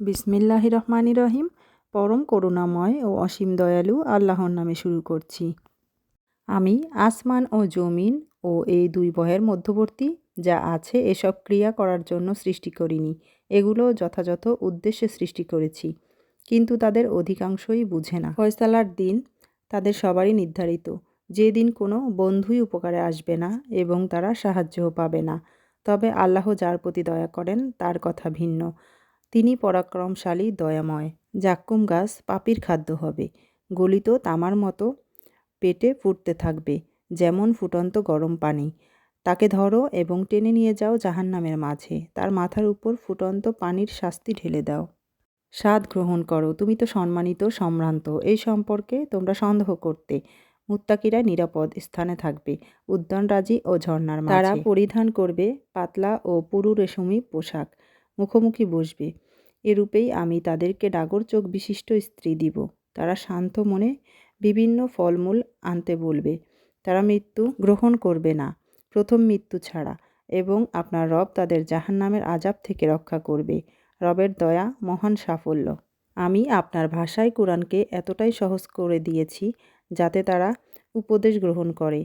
বিসমিল্লাহ রহমানি রহিম। পরম করুণাময় ও অসীম দয়ালু আল্লাহর নামে শুরু করছি। আমি আসমান ও জমিন ও এই দুই বহের মধ্যবর্তী যা আছে এসব ক্রিয়া করার জন্য সৃষ্টি করিনি। এগুলো যথাযথ উদ্দেশ্যে সৃষ্টি করেছি। কিন্তু তাদের অধিকাংশই বুঝে না। ফয়সালার দিন তাদের সবারই নির্ধারিত। যে দিন কোনো বন্ধুই উপকারে আসবে না এবং তারা সাহায্যও পাবে না। তবে আল্লাহ যার প্রতি দয়া করেন, তার কথা ভিন্ন। তিনি পরাক্রমশালী দয়াময় জাক্কুম গাছ পাপির খাদ্য হবে। গলিত তামার মতো পেটে ফুটতে থাকবে যেমন ফুটন্ত গরম পানি। তাকে ধরো এবং টেনে নিয়ে যাও জাহান্নামের মাঝে। তার মাথার উপর ফুটন্ত পানির শাস্তি ঢেলে দাও। স্বাদ গ্রহণ করো। তুমি তো সম্মানিত সম্ভ্রান্ত। এই সম্পর্কে তোমরা সন্দেহ করতে। মুত্তাকিরা নিরাপদ স্থানে থাকবে উদ্যানরাজি ও ঝর্ণার তারা পরিধান করবে পাতলা ও পুরু রেশমি পোশাক। মুখোমুখি বসবে। এরূপেই আমি তাদেরকে ডাগর চোখ বিশিষ্ট স্ত্রী দিব। তারা শান্ত মনে বিভিন্ন ফলমূল আনতে বলবে। তারা মৃত্যু গ্রহণ করবে না। প্রথম মৃত্যু ছাড়া। এবং আপনার রব তাদের জাহান নামের আজাব থেকে রক্ষা করবে। রবের দয়া, মহান সাফল্য। আমি আপনার ভাষায় কোরআনকে এতটাই সহজ করে দিয়েছি যাতে তারা উপদেশ গ্রহণ করে।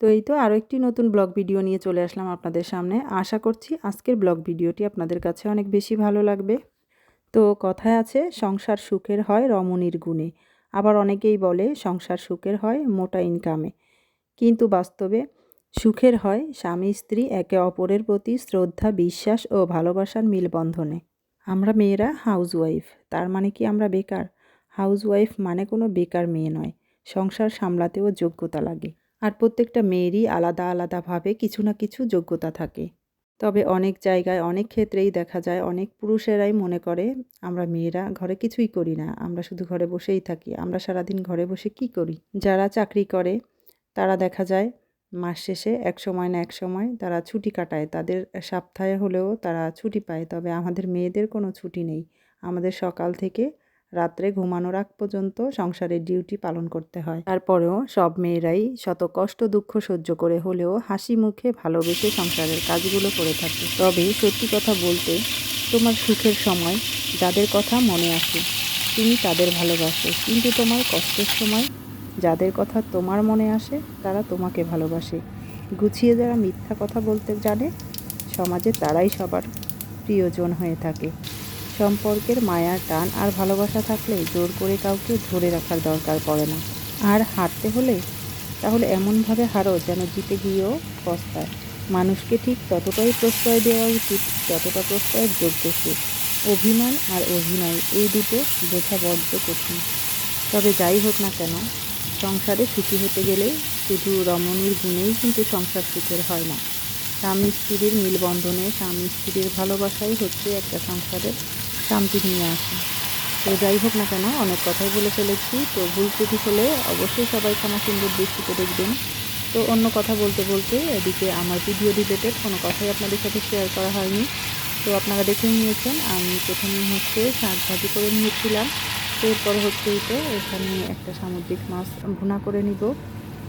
তো এই তো আরও একটি নতুন ব্লগ ভিডিও নিয়ে চলে আসলাম আপনাদের সামনে। আশা করছি আজকের ব্লগ ভিডিওটি আপনাদের কাছে অনেক বেশি ভালো লাগবে। তো কথায় আছে, সংসার সুখের হয় রমণীর গুণে। আবার অনেকেই বলে, সংসার সুখের হয় মোটা ইনকামে কিন্তু বাস্তবে সুখের হয় স্বামী, স্ত্রী, একে অপরের প্রতি শ্রদ্ধা, বিশ্বাস ও ভালোবাসার মিলবন্ধনে। আমরা মেয়েরা হাউসওয়াইফ তার মানে কি আমরা বেকার? হাউসওয়াইফ মানে কোনো বেকার মেয়ে নয়। সংসার সামলাতেও যোগ্যতা লাগে। আর প্রত্যেকটা মেয়েরই আলাদা আলাদাভাবে কিছু না কিছু যোগ্যতা থাকে। তবে অনেক জায়গায়, অনেক ক্ষেত্রেই দেখা যায় অনেক পুরুষেরাই মনে করে, আমরা মেয়েরা ঘরে কিছুই করি না, আমরা শুধু ঘরে বসেই থাকি, আমরা সারাদিন ঘরে বসে কি করি? যারা চাকরি করে, তারা দেখা যায় মাস শেষে এক সময় না এক সময় তারা ছুটি কাটায়। তাদের সপ্তাহে হলেও তারা ছুটি পায়, তবে আমাদের মেয়েদের কোনো ছুটি নেই। আমাদের সকাল থেকে রাত্রে ঘুমানোর আগ পর্যন্ত সংসারের ডিউটি পালন করতে হয়। তারপরেও সব মেয়েরাই শত কষ্ট, দুঃখ সহ্য করে হলেও হাসি মুখে ভালোবেসে সংসারের কাজগুলো করে থাকে। তবে সত্যি কথা বলতে, তোমার সুখের সময় যাদের কথা মনে আসে তুমি তাদের ভালোবাসো। কিন্তু তোমার কষ্টের সময় যাদের কথা তোমার মনে আসে, তারা তোমাকে ভালোবাসে। গুছিয়ে যারা মিথ্যা কথা বলতে জানে, সমাজে তারাই সবার প্রিয়জন হয়ে থাকে। সম্পর্কের মায়া, টান আর ভালোবাসা থাকলে জোর করে কাউকে ধরে রাখার দরকার পড়ে না। আর হারতে হলে তাহলে এমনভাবে হারো যেন জিতে গিয়েও পস্তায়। মানুষকে ঠিক ততটাই প্রশ্রয় দেওয়া উচিত যতটা প্রশ্রয়ের যোগ্য সে। অভিমান আর অভিনয়, এই দুটো বোঝা কঠিন। তবে যাই হোক না কেন, সংসারে সুখী হতে গেলে শুধু রমণীর গুণেই কিন্তু সংসার সুখের হয় না। স্বামী স্ত্রীর মিলবন্ধনে স্বামী স্ত্রীর ভালোবাসাই হচ্ছে একটা সংসারের শান্তি নিয়ে আসে। তো যাই হোক না কেন, অনেক কথাই বলে ফেলেছি। তো ভুল ত্রুটি হলে অবশ্যই সবাই ক্ষমা সুন্দর দৃষ্টিতে দেখবেন। তো অন্য কথা বলতে বলতে এদিকে আমার ভিডিও রিলেটেড কোনো কথাই আপনাদের সাথে শেয়ার করা হয়নি। তো আপনারা দেখে নিয়েছেন, আমি প্রথমে হচ্ছে শাক ভাজি করে নিয়েছিলাম। এরপরে হচ্ছে তো এখানে একটা সামুদ্রিক মাছ ভুনা করে নিব।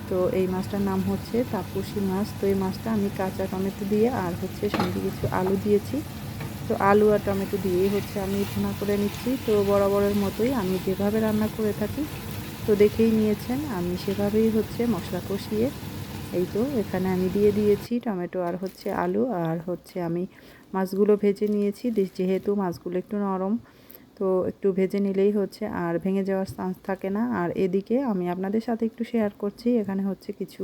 তো এই মাছটার নাম হচ্ছে তাপসি মাছ। তো এই মাছটা আমি কাঁচা টমেটো দিয়ে আর হচ্ছে সঙ্গে কিছু আলু দিয়েছি। তো আলু আর টমেটো দিয়েই হচ্ছে আমি ভুনা করে নিচ্ছি। তো বরাবরের মতোই আমি যেভাবে রান্না করে থাকি, তো দেখেই নিয়েছেন, আমি সেভাবেই হচ্ছে মশলা কষিয়ে এই তো এখানে আমি দিয়ে দিয়েছি টমেটো আর হচ্ছে আলু আর হচ্ছে আমি মাছগুলো ভেজে নিয়েছি। যেহেতু মাছগুলো একটু নরম, তো একটু ভেজে নিলেই হচ্ছে আর ভেঙে যাওয়ার চান্স থাকে না। আর এদিকে আমি আপনাদের সাথে একটু শেয়ার করছি, এখানে হচ্ছে কিছু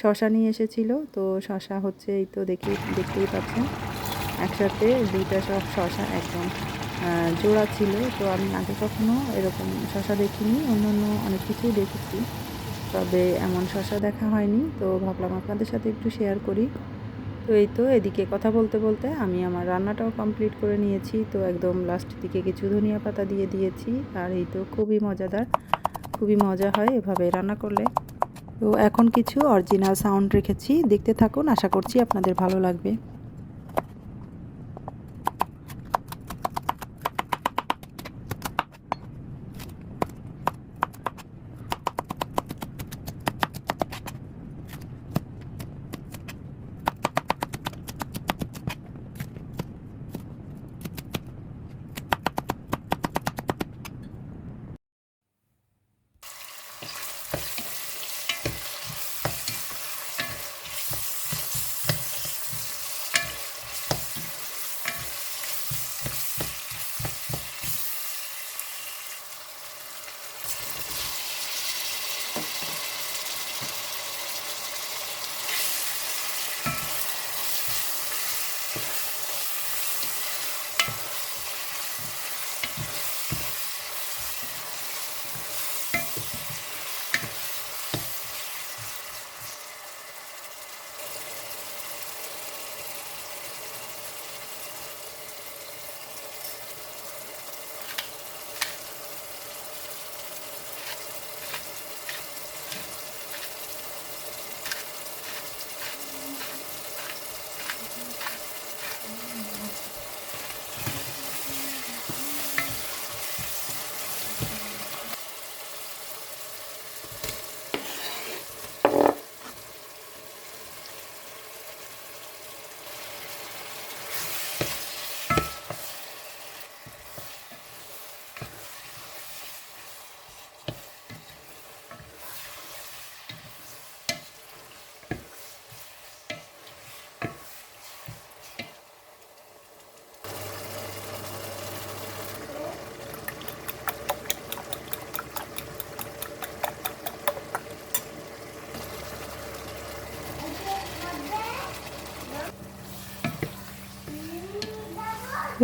শশা নিয়ে এসেছিল। তো শশা হচ্ছে এই তো দেখি দেখতেই পাচ্ছেন। একসাথে দুইটা সব শশা একদম জোড়া ছিল। তো আমি আগে কখনো এরকম শশা দেখিনি অন্য অন্য অনেক কিছুই দেখেছি। তবে এমন শশা দেখা হয়নি। তো ভাবলাম আপনাদের সাথে একটু শেয়ার করি। তো এই তো, এদিকে কথা বলতে বলতে আমি আমার রান্নাটাও কমপ্লিট করে নিয়েছি। তো একদম লাস্ট দিকে কিছু ধনিয়া পাতা দিয়ে দিয়েছি। আর এই তো খুবই মজাদার, খুবই মজা হয় এভাবে রান্না করলে। তো এখন কিছু অরিজিনাল সাউন্ড রেখেছি। দেখতে থাকুন, আশা করছি আপনাদের ভালো লাগবে।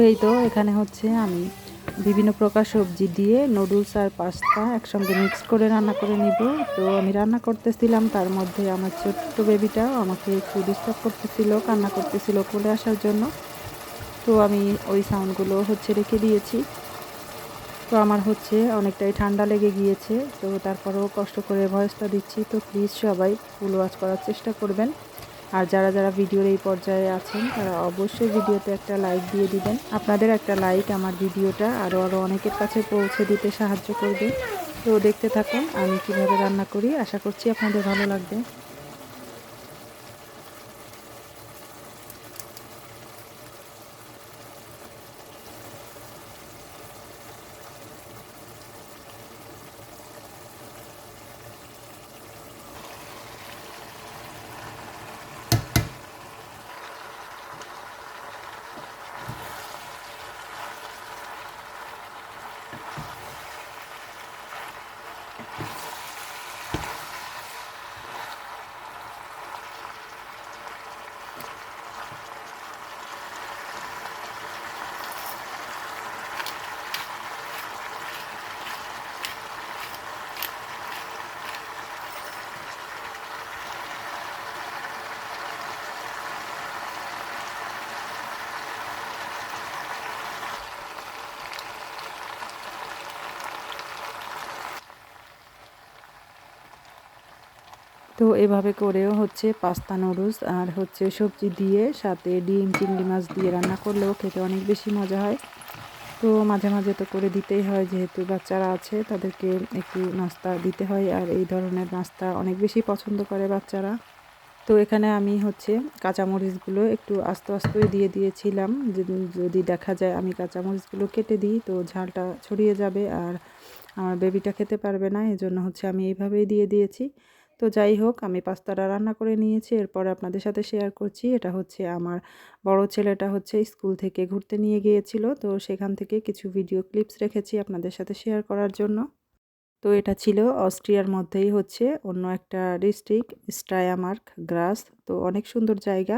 এই তো, এখানে হচ্ছে আমি বিভিন্ন প্রকার সবজি দিয়ে নুডলস আর পাস্তা একসঙ্গে মিক্স করে রান্না করে নিব। তো আমি রান্না করতেছিলাম, তার মধ্যে আমার ছোট্ট বেবিটাও আমাকে একটু ডিস্টার্ব করতেছিল, কান্না করতেছিল কোলে আসার জন্য। তো আমি ওই সাউন্ডগুলো হচ্ছে রেখে দিয়েছি। তো আমার হচ্ছে অনেকটাই ঠান্ডা লেগে গিয়েছে, তো তারপরেও কষ্ট করে ভয়েসটা দিচ্ছি। তো প্লিজ সবাই ফুল ওয়াচ করার চেষ্টা করবেন। আর যারা যারা ভিডিওর এই পর্যায়ে আছেন, তারা অবশ্যই ভিডিওতে একটা লাইক দিয়ে দিবেন। আপনাদের একটা লাইক আমার ভিডিওটা আরও আরও অনেকের কাছে পৌঁছে দিতে সাহায্য করবে। তো দেখতে থাকুন, আমি কীভাবে রান্না করি। আশা করছি আপনাদের ভালো লাগবে। তো এভাবে করেও হচ্ছে পাস্তা নুডলস আর হচ্ছে সবজি দিয়ে সাথে ডিম, চিংড়ি মাছ দিয়ে রান্না করলেও খেতে অনেক বেশি মজা হয়। তো মাঝে মাঝে তো করে দিতেই হয়, যেহেতু বাচ্চারা আছে তাদেরকে একটু নাস্তা দিতে হয় আর এই ধরনের নাস্তা অনেক বেশি পছন্দ করে বাচ্চারা। তো এখানে আমি হচ্ছে কাঁচামরিচগুলো একটু আস্তে আস্তে দিয়ে দিয়েছিলাম। যদি দেখা যায় আমি কাঁচামরিচগুলো কেটে দিই তো ঝালটা ছড়িয়ে যাবে আর আমার বেবিটা খেতে পারবে না, এজন্য হচ্ছে আমি এইভাবেই দিয়ে দিয়েছি। তো যাই হোক, আমি পাস্তাটা রান্না করে নিয়েছি। এরপর আপনাদের সাথে শেয়ার করছি। এটা হচ্ছে আমার বড় ছেলেটা হচ্ছে স্কুল থেকে ঘুরতে নিয়ে গিয়েছিল। তো সেখান থেকে কিছু ভিডিও ক্লিপস রেখেছি আপনাদের সাথে শেয়ার করার জন্য। তো এটা ছিল অস্ট্রিয়ার মধ্যেই হচ্ছে অন্য একটা ডিস্ট্রিক্ট স্ট্রায়ামার্ক গ্রাস তো অনেক সুন্দর জায়গা।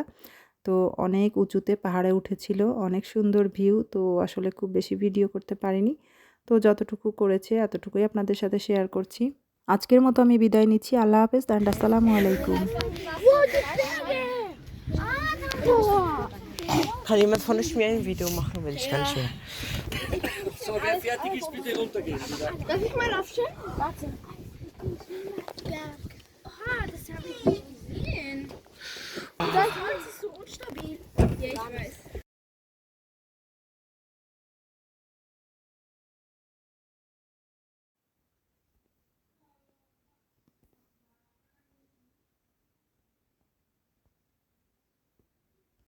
তো অনেক উঁচুতে পাহাড়ে উঠেছিল, অনেক সুন্দর ভিউ তো আসলে খুব বেশি ভিডিও করতে পারিনি। তো যতটুকু করেছে, এতটুকুই আপনাদের সাথে শেয়ার করছি। আজকের মতো আমি বিদায় নিচ্ছি আল্লাহ হাফেজ অ্যান্ড আসসালামু আলাইকুম. Kann jemand von euch mir ein Video machen, wenn ich gar nicht mehr. So, wer fertig ist, bitte runtergehen. Darf ich mal aufstehen? Warte. Ja. Oha, das habe ich nicht gesehen. Das Holz ist so unstabil. Ja, ich weiß.